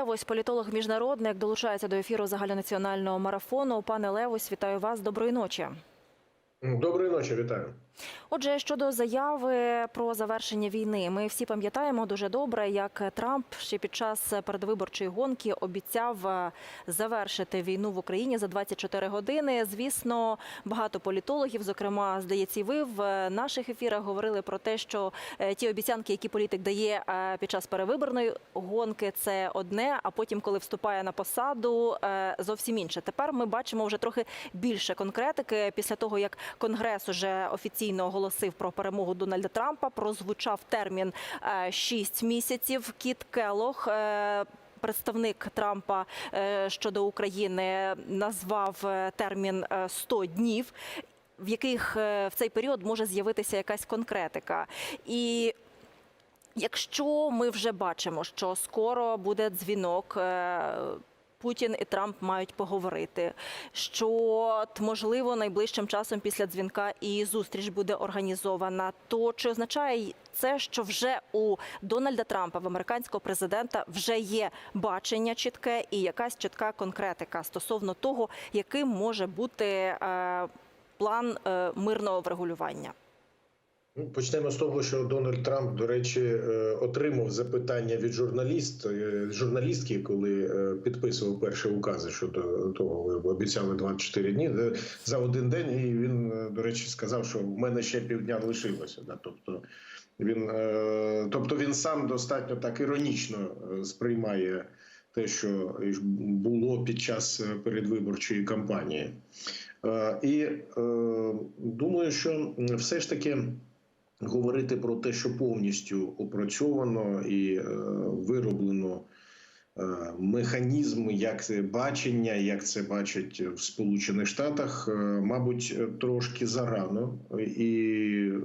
Левось, політолог міжнародник, долучається до ефіру загальнонаціонального марафону. Пане Левось, вітаю вас. Доброї ночі. Доброї ночі, вітаю. Отже, щодо заяви про завершення війни, ми всі пам'ятаємо дуже добре, як Трамп ще під час передвиборчої гонки обіцяв е, завершити війну в Україні за 24 години. Звісно, багато політологів, зокрема, здається, і ви в е, наших ефірах говорили про те, що е, ті обіцянки, які політик дає під час перевиборної гонки, це одне. А потім, коли вступає на посаду, зовсім інше. Тепер ми бачимо вже трохи більше конкретики після того, як Конгрес уже офіційно оголосив про перемогу Дональда Трампа. Прозвучав термін 6 місяців. Кіт Келох. е, Представник Трампа е, щодо України назвав е, термін е, 100 днів, в яких е, в цей період може з'явитися якась конкретика. І якщо ми вже бачимо, що скоро буде дзвінок. Путін і Трамп мають поговорити. Що можливо найближчим часом після дзвінка і зустріч буде організована. То чи означає це, що вже у Дональда Трампа, в американського президента, вже є бачення чітке і якась чітка конкретика стосовно того, яким може бути е, план е, мирного врегулювання? Ну, Почнемо з того, що Дональд Трамп, до речі, е, отримав запитання від журналіст, е, журналістки, коли е, підписував перші укази щодо того, ви обіцяли 24 дні за один день. І він, до речі, сказав, що в мене ще півдня лишилося. Тобто він, тобто він сам достатньо так іронічно сприймає те, що було під час передвиборчої кампанії. І думаю, що все ж таки говорити про те, що повністю опрацьовано і е, вироблено е, механізм, як це бачення, як це бачать в Сполучених Штатах, е, мабуть, трошки зарано, і е,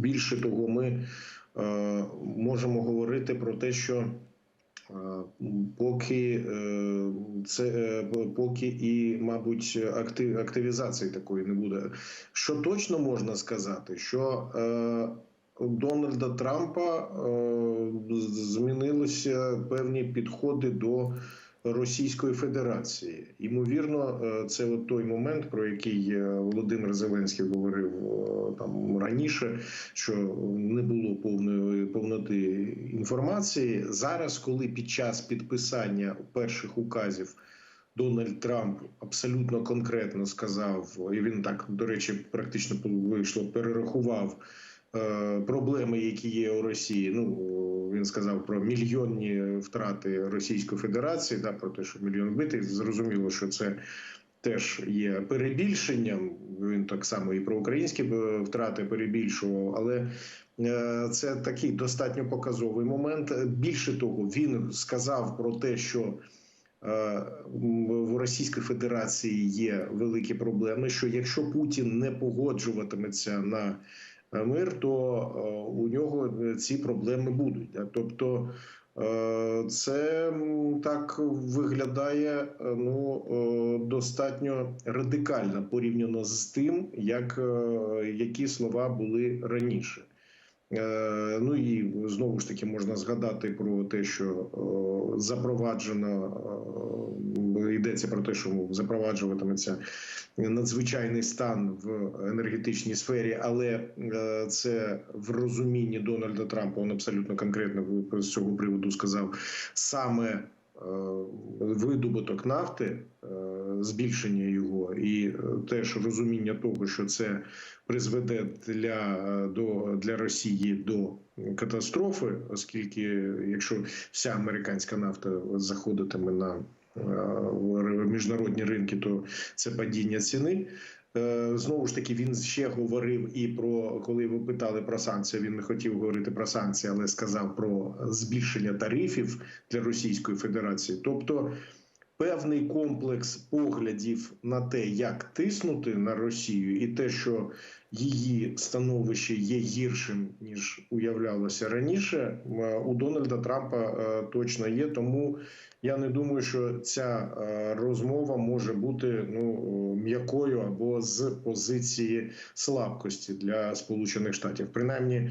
більше того, ми е, можемо говорити про те, що Поки е, це е, поки і, мабуть, актив, активізації такої не буде. Що точно можна сказати, що е, Дональда Трампа е, змінилися певні підходи до Російської Федерації. Ймовірно, е, це от той момент, про який е, Володимир Зеленський говорив е, там раніше, що не було повної повноти інформації. Зараз, коли під час підписання перших указів Дональд Трамп абсолютно конкретно сказав, і він так до речі, практично вийшло, перерахував проблеми, які є у Росії. Ну він сказав про мільйонні втрати Російської Федерації, да, про те, що мільйон вбитих. Зрозуміло, що це. Теж є перебільшенням. Він так само і про українські е, втрати перебільшував, але е, це такий достатньо показовий момент. Більше того, він сказав про те, що е, в Російській Федерації є великі проблеми. Що якщо Путін не погоджуватиметься на мир, то е, у нього ці проблеми будуть. Тобто е, це так виглядає е, ну е, достатньо радикально порівняно з тим, як е, які слова були раніше. Е, Ну і знову ж таки можна згадати про те, що е, запроваджено е, йдеться про те, що запроваджуватиметься надзвичайний стан в енергетичній сфері, але це в розумінні Дональда Трампа. Він абсолютно конкретно з цього приводу сказав саме. Видобуток нафти, збільшення його, і е, теж розуміння того, що це призведе для, до, для Росії до катастрофи, оскільки якщо вся американська нафта заходитиме на е, міжнародні ринки, то це падіння ціни. Е, Знову ж таки, він ще говорив і про коли ви питали про санкції. Він не хотів говорити про санкції, але сказав про збільшення тарифів для Російської Федерації. Тобто певний комплекс поглядів на те, як тиснути на Росію, і те, що її становище є гіршим ніж уявлялося раніше. е, У Дональда Трампа е, точно є. Тому я не думаю, що ця е, розмова може бути ну м'якою або з позиції слабкості для Сполучених Штатів. Принаймні,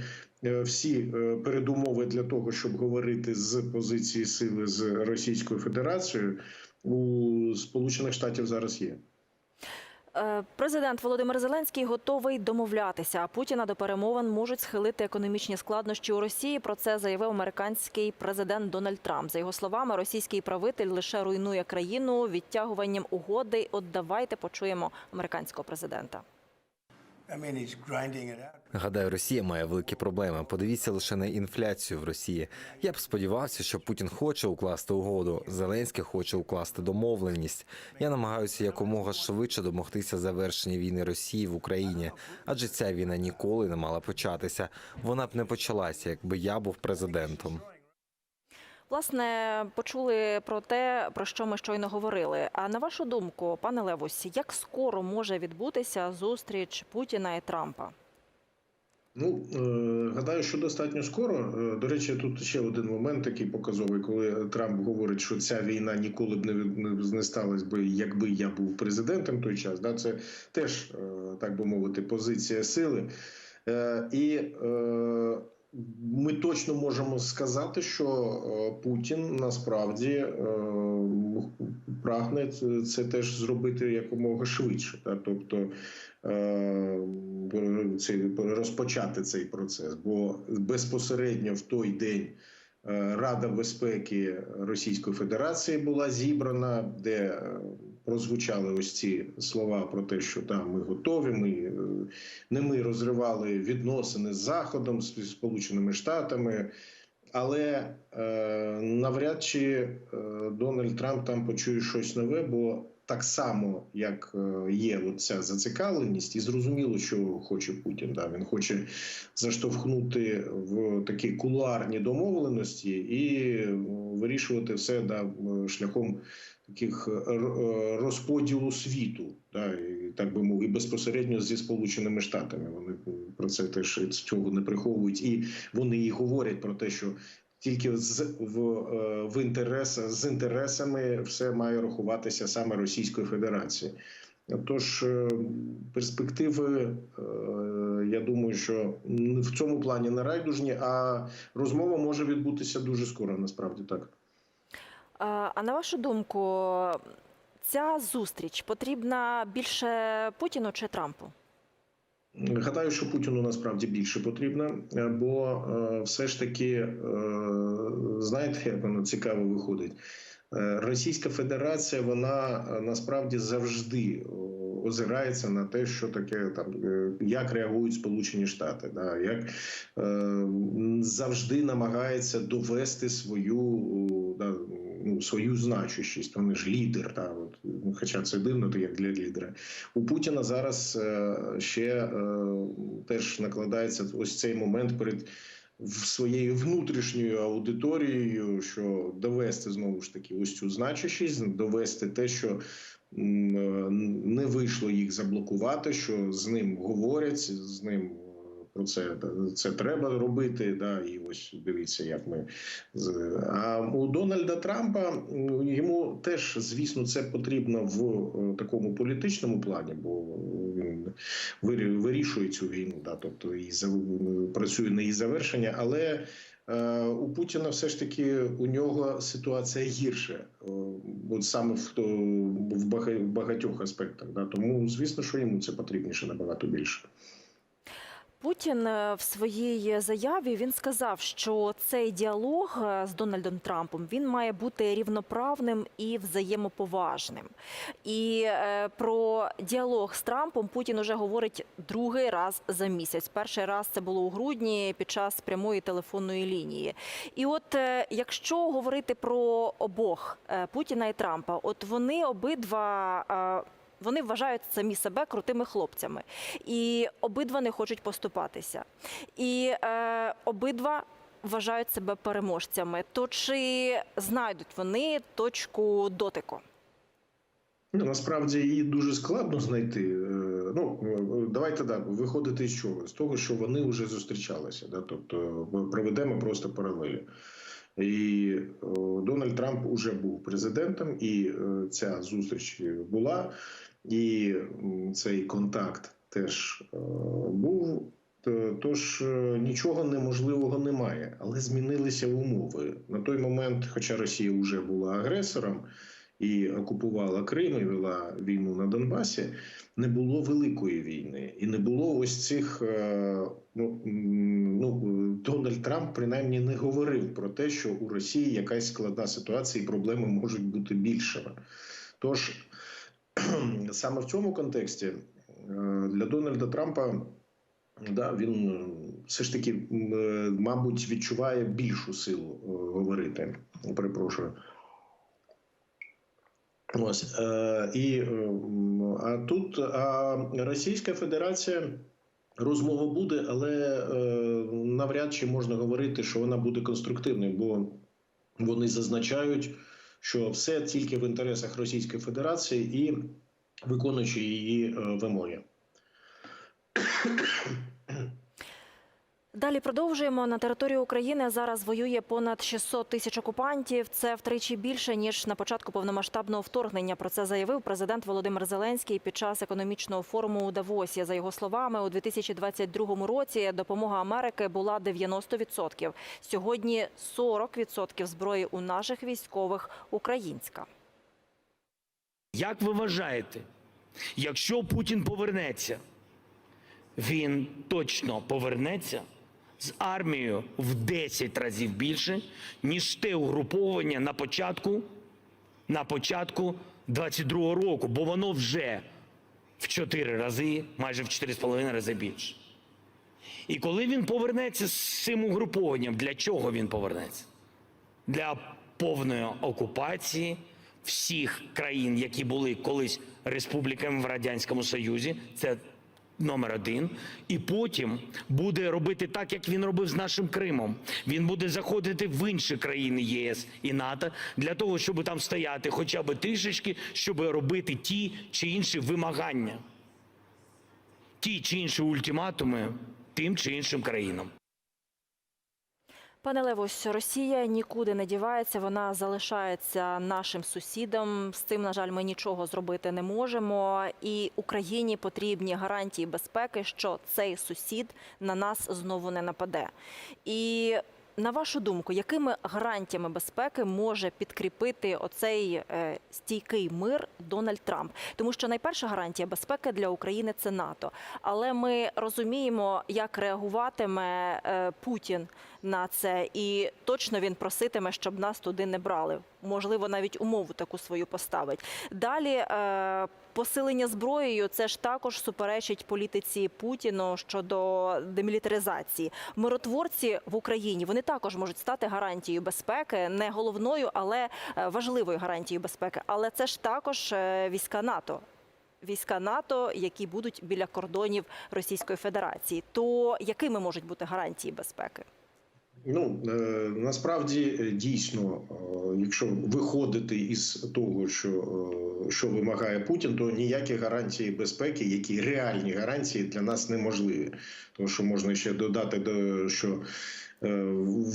всі передумови для того, щоб говорити з позиції сили з Російською Федерацією, у Сполучених Штатів зараз є. Е, Президент Володимир Зеленський готовий домовлятися. А Путіна до перемовин можуть схилити економічні складнощі у Росії. Про це заявив американський президент Дональд Трамп. За його словами, російський правитель лише руйнує країну відтягуванням угоди. От давайте почуємо американського президента. Гадаю, Росія має великі проблеми. Подивіться лише на інфляцію в Росії. Я б сподівався, що Путін хоче укласти угоду. Зеленський хоче укласти домовленість. Я намагаюся якомога швидше домогтися завершення війни Росії в Україні, адже ця війна ніколи не мала початися. Вона б не почалася, якби я був президентом. Власне, почули про те, про що ми щойно говорили. А на вашу думку, пане Левусі, як скоро може відбутися зустріч Путіна і Трампа? Ну е, гадаю, що достатньо скоро. Е, До речі, тут ще один момент такий показовий, коли Трамп говорить, що ця війна ніколи б не сталася би, якби я був президентом той час. Да, це теж е, так би мовити, позиція сили. І ми точно можемо сказати, що е, Путін насправді е, прагне це- теж зробити якомога швидше. Да? Тобто е, цей, розпочати цей процес, бо безпосередньо в той день. Рада безпеки Російської Федерації була зібрана, де прозвучали ось ці слова про те, що там ми готові. Ми е, не ми розривали відносини з Заходом, з Сполученими Штатами. Але е, навряд чи е, Дональд Трамп там почує щось нове, бо так само, як е, є ця зацікавленість, і зрозуміло, що хоче Путін. Да, він хоче заштовхнути в такі кулуарні домовленості і вирішувати все да, е, шляхом таких е, розподілу світу, да, і так би мовити, безпосередньо зі Сполученими Штатами. Вони про це теж цього не приховують, і вони і говорять про те, що. Тільки з в, е, в інтерес, з інтересами все має рахуватися саме Російської Федерації. Тож е, перспективи, е, я думаю, що в цьому плані не райдужні, а розмова може відбутися дуже скоро. Насправді так. А на вашу думку, ця зустріч потрібна більше Путіну чи Трампу? Гадаю, що Путіну насправді більше потрібно, е, бо е, все ж таки, е, знаєте, як воно цікаво виходить. Російська Федерація вона насправді завжди озирається на те, що таке там е, як реагують Сполучені Штати, да, як е, завжди намагається довести свою да, ну, свою значущість. Вони ж лідер, да, от, ну, хоча це дивно, то як для лідера. У Путіна зараз е, ще е, теж накладається ось цей момент перед своєю внутрішньою аудиторією, що довести знову ж таки ось цю значущість, довести те, що не вийшло їх заблокувати, що з ним говорять, з ним. е, Про це це треба робити, да і ось дивіться, як ми а у Дональда Трампа йому теж, звісно, це потрібно в е, такому політичному плані, бо він вирішує цю війну, да, тобто і працює на її завершення. Але е, у Путіна все ж таки у нього ситуація гірша, е, от саме в, то- в бага- в багатьох аспектах. Да, тому, звісно, що йому це потрібніше набагато більше. Путін е, в своїй заяві він сказав, що цей діалог е, з Дональдом Трампом він має бути рівноправним і взаємоповажним. І е, про діалог з Трампом Путін уже говорить другий раз за місяць. Перший раз це було у грудні під час прямої телефонної лінії. І от якщо говорити про обох Путіна і Трампа, от вони обидва. Е, Вони вважають самі себе крутими хлопцями, і обидва не хочуть поступатися. І е, обидва вважають себе переможцями. То чи знайдуть вони точку дотику? Ну, Насправді її дуже складно знайти. Е, Ну е, давайте так виходити з чого? З того, що вони вже зустрічалися. Да? Тобто проведемо просто паралелі. І Дональд Трамп уже був президентом, і е, ця зустріч була, і цей контакт теж е, був. То- Тож е, нічого неможливого немає, але змінилися умови. На той момент, хоча Росія вже була агресором і окупувала Крим і вела війну на Донбасі, не було великої війни і не було ось цих. е, Ну, ну Дональд Трамп принаймні не говорив про те, що у Росії якась складна ситуація і проблеми можуть бути більшими. Тож саме в цьому контексті е, для Дональда Трампа да, він е, все ж таки, е, мабуть, відчуває більшу силу говорити. Перепрошую. Ось і а тут а Російська Федерація розмова буде, але навряд чи можна говорити, що вона буде конструктивною, бо вони зазначають, що все тільки в інтересах Російської Федерації і виконуючи її е, вимоги. Далі продовжуємо. На території України зараз воює понад 600 тисяч окупантів. Це втричі більше ніж на початку повномасштабного вторгнення. Про це заявив президент Володимир Зеленський під час економічного форуму у Давосі. За його словами, у 2022 році допомога Америки була 90%. Сьогодні 40% зброї у наших військових українська. Як ви вважаєте, якщо Путін повернеться, він точно повернеться з армією в 10 разів більше, ніж те угруповання на початку, на початку 22-го року, бо воно вже в 4 рази, майже в 4,5 рази більше. І коли він повернеться з цим угрупованням, для чого він повернеться? для повної окупації всіх країн, які були колись республіками в радянському союзі. Це номер один. І потім буде робити так, як він робив з нашим Кримом. Він буде заходити в інші країни ЄС і НАТО для того, щоб там стояти, хоча б трішечки, щоб робити ті чи інші вимагання, ті чи інші ультиматуми тим чи іншим країнам. Пане Левусь, Росія нікуди не дівається, вона залишається нашим сусідом. З цим, на жаль, ми нічого зробити не можемо. І Україні потрібні гарантії безпеки, що цей сусід на нас знову не нападе. І на вашу думку, якими гарантіями безпеки може підкріпити оцей е, стійкий мир Дональд Трамп? Тому що найперша гарантія безпеки для України це НАТО. Але ми розуміємо, як реагуватиме е, Путін на це, і точно він проситиме, щоб нас туди не брали. Можливо, навіть умову таку свою поставить. Далі е, посилення зброєю це ж також суперечить політиці Путіну щодо демілітаризації. Миротворці в Україні вони також можуть стати гарантією безпеки, не головною, але е, важливою гарантією безпеки. Але це ж також е, війська НАТО. Війська НАТО, які будуть біля кордонів Російської Федерації, то якими можуть бути гарантії безпеки? Ну е, насправді е, дійсно, е, якщо виходити із того, що, що вимагає Путін, то ніякі гарантії безпеки, які реальні гарантії для нас неможливі. Тому що можна ще додати до що. Е,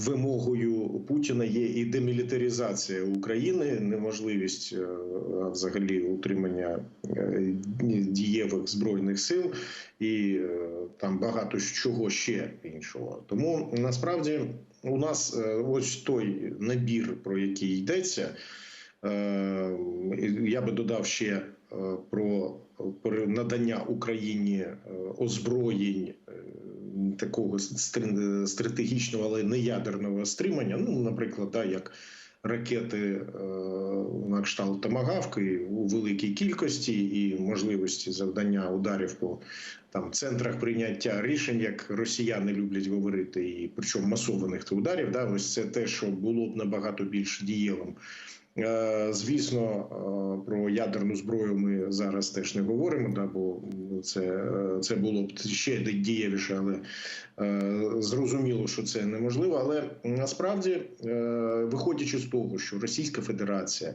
Вимогою Путіна є і демілітаризація України, неможливість е, взагалі утримання е, дієвих збройних сил і там багато чого ще іншого. Тому насправді у нас ось той набір, про який йдеться. Я би додав ще про надання Україні озброєнь такого стр- стратегічного, але не ядерного стримання. Ну, наприклад, да, як ракети е, на кшталт Томагавки у великій кількості і можливості завдання ударів по там центрах прийняття рішень, як росіяни люблять говорити, і причому масованих ударів. Да, ось це те, що було б набагато більш дієвим. Е, Звісно, е, про ядерну зброю ми зараз теж не говоримо, да, бо це, е, це було б ще дієвіше, але зрозуміло, що це неможливо. Але насправді, виходячи з того, що Російська Федерація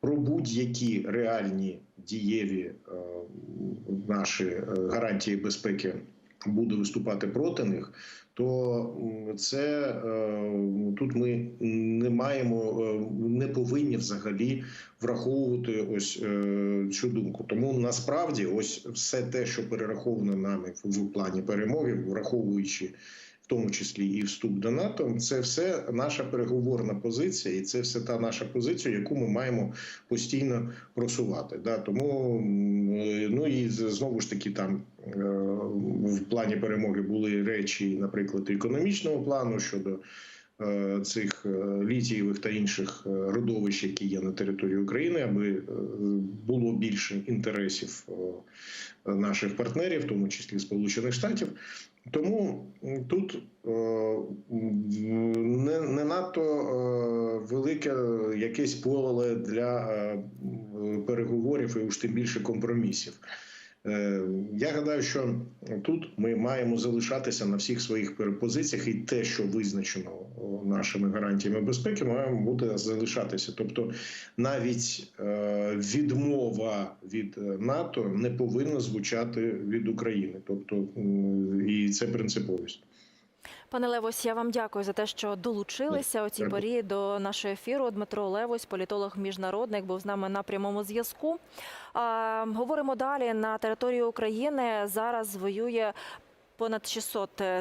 про будь-які реальні дієві наші гарантії безпеки буде виступати проти них, то це е, тут ми не маємо, е, не повинні взагалі враховувати ось е, цю думку. Тому насправді, ось все те, що перераховано нами в плані перемоги, враховуючи. Тому числі і вступ до НАТО, це все наша переговорна позиція, і це все та наша позиція, яку ми маємо постійно просувати. Да, тому ну і знову ж таки там е, в плані перемоги були речі, наприклад, економічного плану щодо е, цих е, літієвих та інших родовищ, які є на території України, аби було більше інтересів наших партнерів, в тому числі Сполучених Штатів. Тому тут е, не, не надто е, велике якесь поле для е, переговорів і уж тим більше компромісів. Е, Я гадаю, що тут ми маємо залишатися на всіх своїх перепозиціях, і те, що визначено нашими гарантіями безпеки, маємо бути залишатися. Тобто, навіть е, відмова від НАТО не повинна звучати від України. Тобто, і це принциповість. Пане Левось, я вам дякую за те, що долучилися у цій порі до нашого ефіру. Дмитро Левось, політолог міжнародник, був з нами на прямому зв'язку. Говоримо далі на території України. Зараз воює понад 600